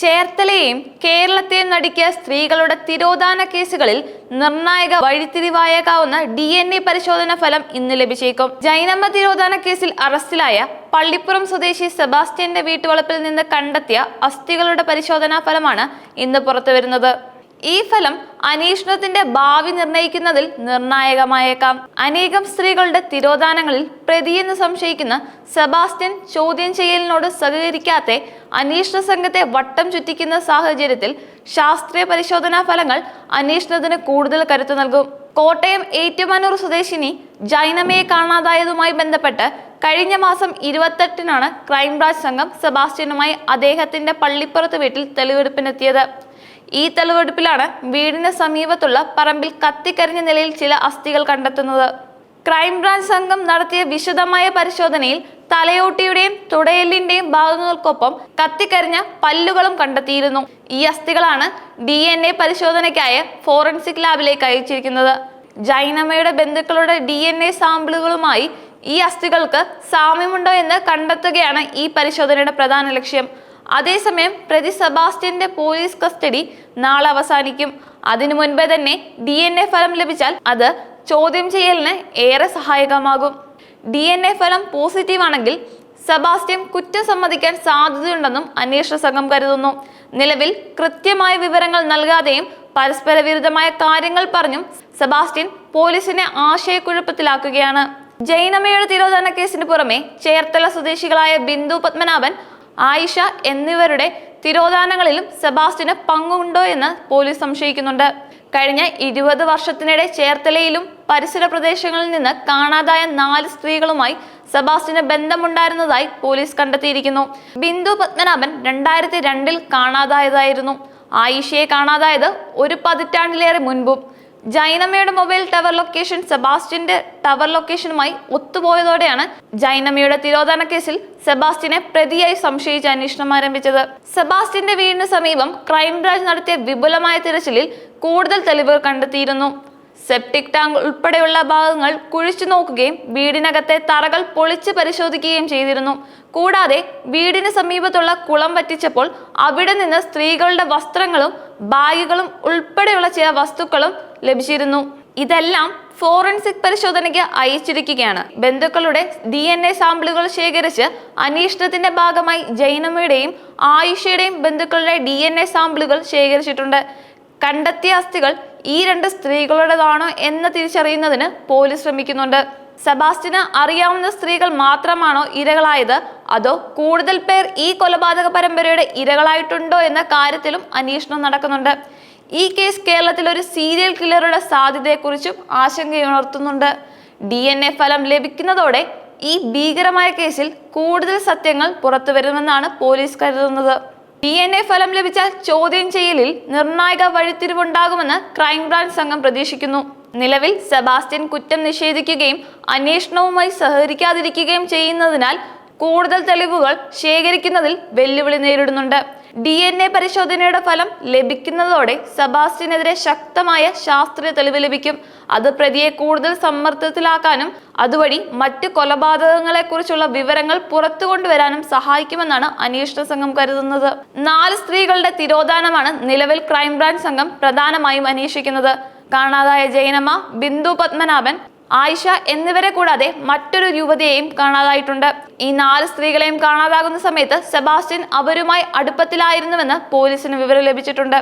ചേർത്തലയെയും കേരളത്തെയും നടുക്കിയ സ്ത്രീകളുടെ തിരോധാന കേസുകളിൽ നിർണായക വഴിത്തിരിവായേക്കാവുന്ന ഡി എൻ എ പരിശോധന ഫലം ഇന്ന് ലഭിച്ചേക്കും. ജൈനമ്മ തിരോധാന കേസിൽ അറസ്റ്റിലായ പള്ളിപ്പുറം സ്വദേശി സെബാസ്റ്റ്യന്റെ വീട്ടുവളപ്പിൽ നിന്ന് കണ്ടെത്തിയ അസ്ഥികളുടെ പരിശോധനാ ഫലമാണ് ഇന്ന് പുറത്തുവരുന്നത്. ഈ ഫലം അന്വേഷണത്തിന്റെ ഭാവി നിർണയിക്കുന്നതിൽ നിർണായകമായേക്കാം. അനേകം സ്ത്രീകളുടെ തിരോധാനങ്ങളിൽ പ്രതിയെന്ന് സംശയിക്കുന്ന സെബാസ്റ്റ്യൻ ചോദ്യം ചെയ്യലിനോട് സഹകരിക്കാത്ത അന്വേഷണ സംഘത്തെ വട്ടം ചുറ്റിക്കുന്ന സാഹചര്യത്തിൽ ശാസ്ത്രീയ പരിശോധനാ ഫലങ്ങൾ അന്വേഷണത്തിന് കൂടുതൽ കരുത്തു നൽകും. കോട്ടയം ഏറ്റുമാനൂർ സ്വദേശിനി ജൈനമയെ കാണാതായതുമായി ബന്ധപ്പെട്ട് കഴിഞ്ഞ മാസം ഇരുപത്തെട്ടിനാണ് ക്രൈംബ്രാഞ്ച് സംഘം സെബാസ്റ്റ്യനുമായി അദ്ദേഹത്തിന്റെ പള്ളിപ്പുറത്ത് വീട്ടിൽ തെളിവെടുപ്പിനെത്തിയത്. ഈ തെളിവെടുപ്പിലാണ് വീടിന് സമീപത്തുള്ള പറമ്പിൽ കത്തിക്കരിഞ്ഞ നിലയിൽ ചില അസ്ഥികൾ കണ്ടെത്തുന്നത്. ക്രൈംബ്രാഞ്ച് സംഘം നടത്തിയ വിശദമായ പരിശോധനയിൽ തലയോട്ടിയുടെയും തുടയെല്ലിന്റെയും ഭാഗങ്ങൾക്കൊപ്പം കത്തിക്കരിഞ്ഞ പല്ലുകളും കണ്ടെത്തിയിരുന്നു. ഈ അസ്ഥികളാണ് ഡി എൻ എ പരിശോധനയ്ക്കായി ഫോറൻസിക് ലാബിലേക്ക് അയച്ചിരിക്കുന്നത്. ജൈനമ്മയുടെ ബന്ധുക്കളുടെ ഡി എൻ എ സാമ്പിളുകളുമായി ഈ അസ്ഥികൾക്ക് സാമ്യമുണ്ടോ എന്ന് കണ്ടെത്തുകയാണ് ഈ പരിശോധനയുടെ പ്രധാന ലക്ഷ്യം. അതേസമയം പ്രതി സെബാസ്റ്റ്യന്റെ പോലീസ് കസ്റ്റഡി നാളെ അവസാനിക്കും. അതിനു മുൻപേ തന്നെ ഡി എൻ എ ഫലം ലഭിച്ചാൽ അത് ചോദ്യം ചെയ്യലിന് ഏറെ സഹായകമാകും. ഡി എൻ എ ഫലം പോസിറ്റീവ് ആണെങ്കിൽ സെബാസ്റ്റ്യൻ കുറ്റം സമ്മതിക്കാൻ സാധ്യതയുണ്ടെന്നും അന്വേഷണ സംഘം കരുതുന്നു. നിലവിൽ കൃത്യമായ വിവരങ്ങൾ നൽകാതെയും പരസ്പര വിരുദ്ധമായ കാര്യങ്ങൾ പറഞ്ഞും സെബാസ്റ്റ്യൻ പോലീസിനെ ആശയക്കുഴപ്പത്തിലാക്കുകയാണ്. ജൈനമ്മയുടെ തിരോധാന കേസിന് പുറമെ ചേർത്തല സ്വദേശികളായ ബിന്ദു പത്മനാഭൻ ആയിഷ എന്നിവരുടെ തിരോധാനങ്ങളിലും സെബാസ്റ്റിന് പങ്കുണ്ടോ എന്ന് പോലീസ് സംശയിക്കുന്നുണ്ട്. കഴിഞ്ഞ ഇരുപത് വർഷത്തിനിടെ ചേർത്തലയിലും പരിസര പ്രദേശങ്ങളിൽ നിന്ന് കാണാതായ നാല് സ്ത്രീകളുമായി സെബാസ്റ്റിന് ബന്ധമുണ്ടായിരുന്നതായി പോലീസ് കണ്ടെത്തിയിരിക്കുന്നു. ബിന്ദു പത്മനാഭൻ രണ്ടായിരത്തി രണ്ടിൽ കാണാതായതായിരുന്നു. ആയിഷയെ കാണാതായത് ഒരു പതിറ്റാണ്ടിലേറെ മുൻപും ജൈനമ്മയുടെ മൊബൈൽ ടവർ ലൊക്കേഷൻ സെബാസ്റ്റ്യന്റെ ടവർ ലൊക്കേഷനുമായി ഒത്തുപോയതോടെയാണ് ജൈനമ്മയുടെ തിരോധാന കേസിൽ സെബാസ്റ്റ്യനെ പ്രതിയായി സംശയിച്ച് അന്വേഷണം ആരംഭിച്ചത്. സെബാസ്റ്റ്യന്റെ വീടിന് സമീപം ക്രൈംബ്രാഞ്ച് നടത്തിയ വിപുലമായ തിരച്ചിലിൽ കൂടുതൽ തെളിവുകൾ കണ്ടെത്തിയിരുന്നു. സെപ്റ്റിക് ടാങ്ക് ഉൾപ്പെടെയുള്ള ഭാഗങ്ങൾ കുഴിച്ചു നോക്കുകയും വീടിനകത്തെ തറകൾ പൊളിച്ച് പരിശോധിക്കുകയും ചെയ്തിരുന്നു. കൂടാതെ വീടിന് സമീപത്തുള്ള കുളം പറ്റിച്ചപ്പോൾ അവിടെ നിന്ന് സ്ത്രീകളുടെ വസ്ത്രങ്ങളും ബാഗുകളും ഉൾപ്പെടെയുള്ള ചില വസ്തുക്കളും ലഭിച്ചിരുന്നു. ഇതെല്ലാം ഫോറൻസിക് പരിശോധനയ്ക്ക് അയച്ചിരിക്കുകയാണ്. ബന്ധുക്കളുടെ ഡി എൻ എ സാമ്പിളുകൾ ശേഖരിച്ച് അന്വേഷണത്തിന്റെ ഭാഗമായി ജൈനമ്മയുടെയും ആയിഷയുടെയും ബന്ധുക്കളുടെ ഡി എൻ എ സാമ്പിളുകൾ ശേഖരിച്ചിട്ടുണ്ട്. കണ്ടെത്തിയ അസ്ഥികൾ ഈ രണ്ട് സ്ത്രീകളുടേതാണോ എന്ന് തിരിച്ചറിയുന്നതിന് പോലീസ് ശ്രമിക്കുന്നുണ്ട്. സെബാസ്റ്റിന് അറിയാവുന്ന സ്ത്രീകൾ മാത്രമാണോ ഇരകളായത്? അതോ കൂടുതൽ പേർ ഈ കൊലപാതക പരമ്പരയുടെ ഇരകളായിട്ടുണ്ടോ എന്ന കാര്യത്തിലും അന്വേഷണം നടക്കുന്നുണ്ട്. ഈ കേസ് കേരളത്തിൽ ഒരു സീരിയൽ കില്ലറുടെ സാധ്യതയെക്കുറിച്ചും ആശങ്കയുണർത്തുന്നുണ്ട്. ഡി എൻ എ ഫലം ലഭിക്കുന്നതോടെ ഈ ഭീകരമായ കേസിൽ കൂടുതൽ സത്യങ്ങൾ പുറത്തു വരുമെന്നാണ് പോലീസ് കരുതുന്നത്. ഡി എൻ എ ഫലം ലഭിച്ചാൽ ചോദ്യം ചെയ്യലിൽ നിർണായക വഴിത്തിരിവുണ്ടാകുമെന്ന് ക്രൈംബ്രാഞ്ച് സംഘം പ്രതീക്ഷിക്കുന്നു. നിലവിൽ സെബാസ്റ്റ്യൻ കുറ്റം നിഷേധിക്കുകയും അന്വേഷണവുമായി സഹകരിക്കാതിരിക്കുകയും ചെയ്യുന്നതിനാൽ കൂടുതൽ തെളിവുകൾ ശേഖരിക്കുന്നതിൽ വെല്ലുവിളി നേരിടുന്നുണ്ട്. ഡി എൻ എ പരിശോധനയുടെ ഫലം ലഭിക്കുന്നതോടെ സബാസ്റ്റിനെതിരെ ശക്തമായ ശാസ്ത്രീയ തെളിവ് ലഭിക്കും. അത് പ്രതിയെ കൂടുതൽ സമ്മർദ്ദത്തിലാക്കാനും അതുവഴി മറ്റ് കൊലപാതകങ്ങളെക്കുറിച്ചുള്ള വിവരങ്ങൾ പുറത്തു കൊണ്ടുവരാനും സഹായിക്കുമെന്നാണ് അന്വേഷണ സംഘം കരുതുന്നത്. നാല് സ്ത്രീകളുടെ തിരോധാനമാണ് നിലവിൽ ക്രൈംബ്രാഞ്ച് സംഘം പ്രധാനമായും അന്വേഷിക്കുന്നത്. കാണാതായ ജൈനമ്മ ബിന്ദു പത്മനാഭൻ ആയിഷ എന്നിവരെ കൂടാതെ മറ്റൊരു യുവതിയെയും കാണാതായിട്ടുണ്ട്. ഈ നാല് സ്ത്രീകളെയും കാണാതാകുന്ന സമയത്ത് സെബാസ്റ്റ്യൻ അവരുമായി അടുപ്പത്തിലായിരുന്നുവെന്ന് പോലീസിന് വിവരം ലഭിച്ചിട്ടുണ്ട്.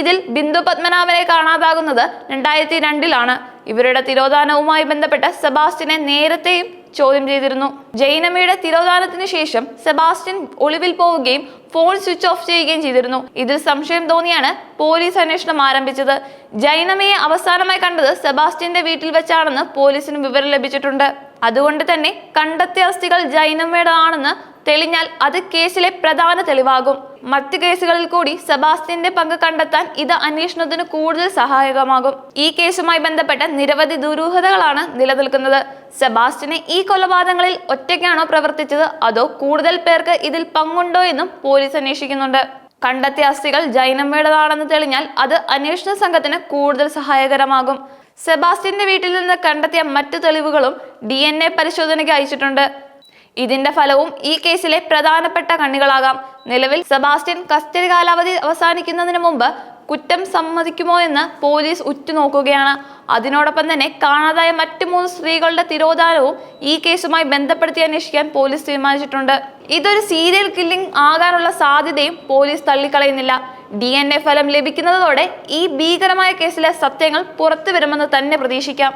ഇതിൽ ബിന്ദു പത്മനാഭനെ കാണാതാകുന്നത് രണ്ടായിരത്തി രണ്ടിലാണ്. ഇവരുടെ തിരോധാനവുമായി ബന്ധപ്പെട്ട് സെബാസ്റ്റ്യനെ നേരത്തെയും ചോദ്യം ചെയ്തിരുന്നു. ജൈനമ്മയുടെ തിരോധാനത്തിന് ശേഷം സെബാസ്റ്റ്യൻ ഒളിവിൽ പോവുകയും ഫോൺ സ്വിച്ച് ഓഫ് ചെയ്യുകയും ചെയ്തിരുന്നു. ഇതിൽ സംശയം തോന്നിയാണ് പോലീസ് അന്വേഷണം ആരംഭിച്ചത്. ജൈനമ്മയെ അവസാനമായി കണ്ടത് സെബാസ്റ്റ്യന്റെ വീട്ടിൽ വെച്ചാണെന്ന് പോലീസിന് വിവരം ലഭിച്ചിട്ടുണ്ട്. അതുകൊണ്ട് തന്നെ കണ്ടെത്തിയ അസ്ഥികൾ ജൈനമ്മയുടേതാണെന്ന് തെളിഞ്ഞാൽ അത് കേസിലെ പ്രധാന തെളിവാകും. മറ്റ് കേസുകളിൽ കൂടി സെബാസ്റ്റ്യന്റെ പങ്ക് കണ്ടെത്താൻ ഇത് അന്വേഷണത്തിന് കൂടുതൽ സഹായകമാകും. ഈ കേസുമായി ബന്ധപ്പെട്ട നിരവധി ദുരൂഹതകളാണ് നിലനിൽക്കുന്നത്. സെബാസ്റ്റ്യനെ ഈ കൊലപാതകങ്ങളിൽ ഒറ്റയ്ക്കാണോ പ്രവർത്തിച്ചത്? അതോ കൂടുതൽ പേർക്ക് ഇതിൽ പങ്കുണ്ടോ എന്നും പോലീസ് അന്വേഷിക്കുന്നുണ്ട്. കണ്ടെത്തിയ അസ്ഥികൾ ജൈനമ്മയുടേതാണെന്ന് തെളിഞ്ഞാൽ അത് അന്വേഷണ സംഘത്തിന് കൂടുതൽ സഹായകരമാകും. സെബാസ്റ്റ്യന്റെ വീട്ടിൽ നിന്ന് കണ്ടെത്തിയ മറ്റു തെളിവുകളും ഡി എൻ എ പരിശോധനയ്ക്ക് അയച്ചിട്ടുണ്ട്. ഇതിന്റെ ഫലവും ഈ കേസിലെ പ്രധാനപ്പെട്ട കണ്ണികളാകാം. നിലവിൽ സെബാസ്റ്റ്യൻ കസ്റ്റഡി കാലാവധി അവസാനിക്കുന്നതിന് മുമ്പ് കുറ്റം സമ്മതിക്കുമോ എന്ന് പോലീസ് ഉറ്റുനോക്കുകയാണ്. അതിനോടൊപ്പം തന്നെ കാണാതായ മറ്റു മൂന്ന് സ്ത്രീകളുടെ തിരോധാനവും ഈ കേസുമായി ബന്ധപ്പെടുത്തി അന്വേഷിക്കാൻ പോലീസ് തീരുമാനിച്ചിട്ടുണ്ട്. ഇതൊരു സീരിയൽ കില്ലിംഗ് ആകാനുള്ള സാധ്യതയും പോലീസ് തള്ളിക്കളയുന്നില്ല. ഡി എൻ എ ഫലം ലഭിക്കുന്നതോടെ ഈ ഭീകരമായ കേസിലെ സത്യങ്ങൾ പുറത്തു വരുമെന്ന് തന്നെ പ്രതീക്ഷിക്കാം.